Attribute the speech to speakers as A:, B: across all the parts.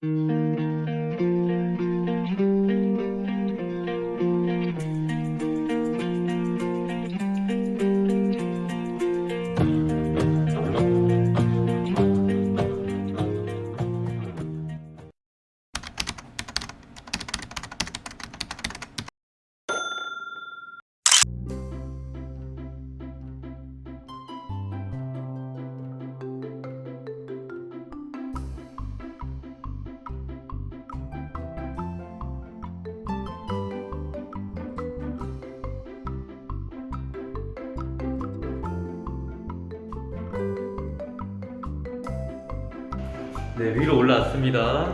A: Música 네, 위로 올라왔습니다.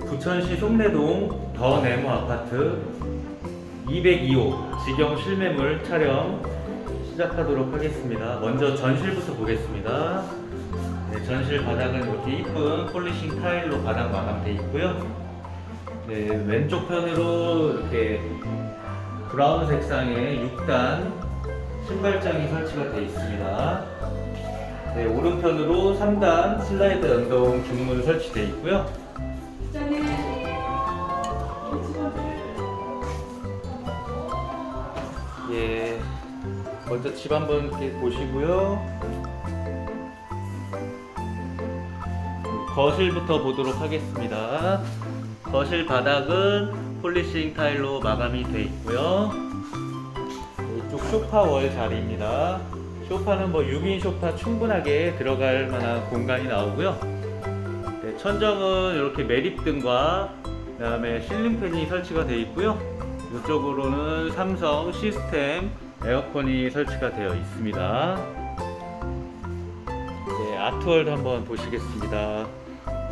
A: 부천시 송내동 더 네모 아파트 202호 직영 실매물 촬영 시작하도록 하겠습니다. 먼저 전실부터 보겠습니다. 네, 전실 바닥은 이렇게 이쁜 폴리싱 타일로 바닥 마감되어 있고요. 네, 왼쪽 편으로 이렇게 브라운 색상의 6단 신발장이 설치가 되어 있습니다. 네, 오른편으로 3단 슬라이드 연동 중문 설치되어 있고요. 예, 먼저 집 한번 이렇게 보시고요. 거실부터 보도록 하겠습니다. 거실 바닥은 폴리싱 타일로 마감이 되어 있고요. 이쪽 소파 월 자리입니다. 소파는 뭐 6인 소파 충분하게 들어갈 만한 공간이 나오고요. 네, 천정은 이렇게 매립등과 그다음에 실링팬이 설치가 되어 있고요. 이쪽으로는 삼성 시스템 에어컨이 설치가 되어 있습니다. 네, 아트월도 한번 보시겠습니다.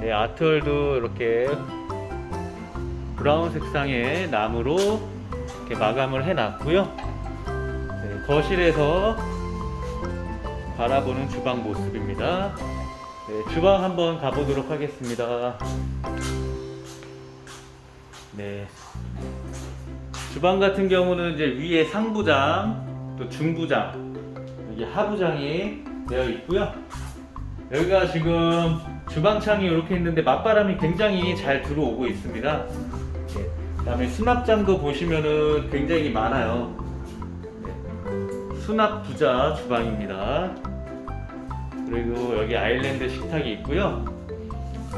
A: 네, 아트월도 이렇게 브라운 색상의 나무로 이렇게 마감을 해놨고요. 네, 거실에서 바라보는 주방 모습입니다. 네, 주방 한번 가보도록 하겠습니다. 네. 주방 같은 경우는 이제 위에 상부장, 또 중부장, 여기 하부장이 되어 있고요. 여기가 지금 주방창이 이렇게 있는데 맞바람이 굉장히 잘 들어오고 있습니다. 네. 그다음에 수납장도 보시면은 굉장히 많아요. 네. 수납 부자 주방입니다. 그리고 여기 아일랜드 식탁이 있고요.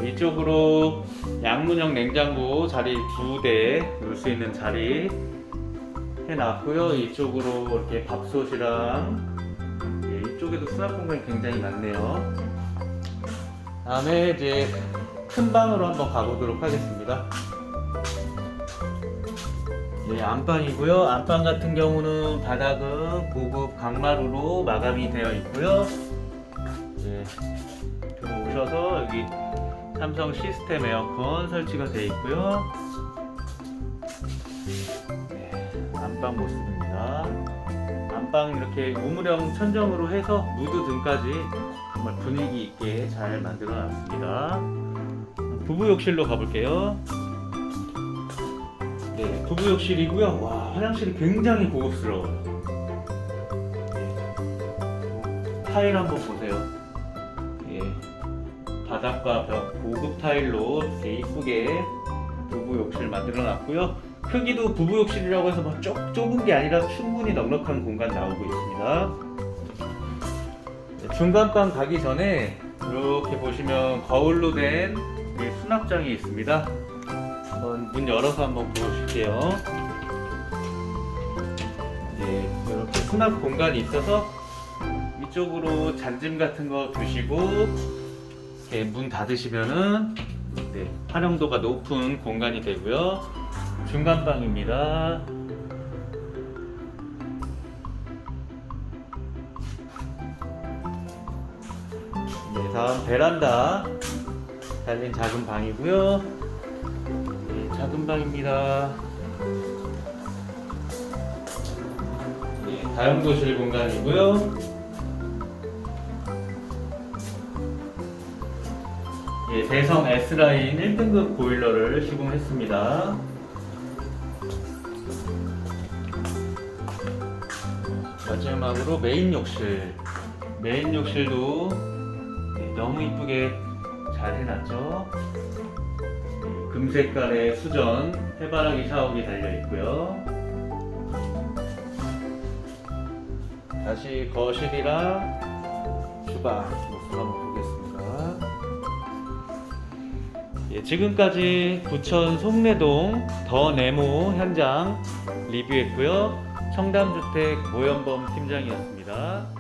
A: 이쪽으로 양문형 냉장고 자리 두 대 놓을 수 있는 자리 해놨고요. 이쪽으로 이렇게 밥솥이랑 예, 이쪽에도 수납 공간이 굉장히 많네요. 다음에 이제 큰 방으로 한번 가보도록 하겠습니다. 예, 안방이고요. 안방 같은 경우는 바닥은 고급 강마루로 마감이 되어 있고요. 예, 들어오셔서 여기 삼성 시스템 에어컨 설치가 되어 있고요. 네, 안방 모습입니다. 안방 이렇게 우물형 천정으로 해서 무드 등까지 정말 분위기 있게 잘 만들어 놨습니다. 부부 욕실로 가볼게요. 네, 부부 욕실이고요. 와, 화장실이 굉장히 고급스러워요. 네. 타일 한번 보세요. 예, 바닥과 벽 고급 타일로 이렇게 이쁘게 부부 욕실 만들어 놨고요. 크기도 부부 욕실이라고 해서 막 좁, 좁은 게 아니라 충분히 넉넉한 공간 나오고 있습니다. 네, 중간방 가기 전에 이렇게 보시면 거울로 된이 수납장이 있습니다. 한번 문 열어서 한번 보실게요. 네, 이렇게 수납 공간이 있어서 이쪽으로 잔짐 같은 거 두시고 이렇게 문 닫으시면은 네, 활용도가 높은 공간이 되고요. 중간방입니다. 네, 다음 베란다 달린 작은 방이고요. 네, 작은 방입니다. 네, 다용도실 공간이고요. 대성 S라인 1등급 보일러를 시공했습니다. 마지막으로 메인 욕실. 메인 욕실도 예, 너무 이쁘게 잘 해놨죠. 금색깔의 수전 해바라기 샤워기 달려 있고요. 다시 거실이랑 주방 예, 지금까지 부천 송내동 더 네모 현장 리뷰했고요. 청담주택 모연범 팀장이었습니다.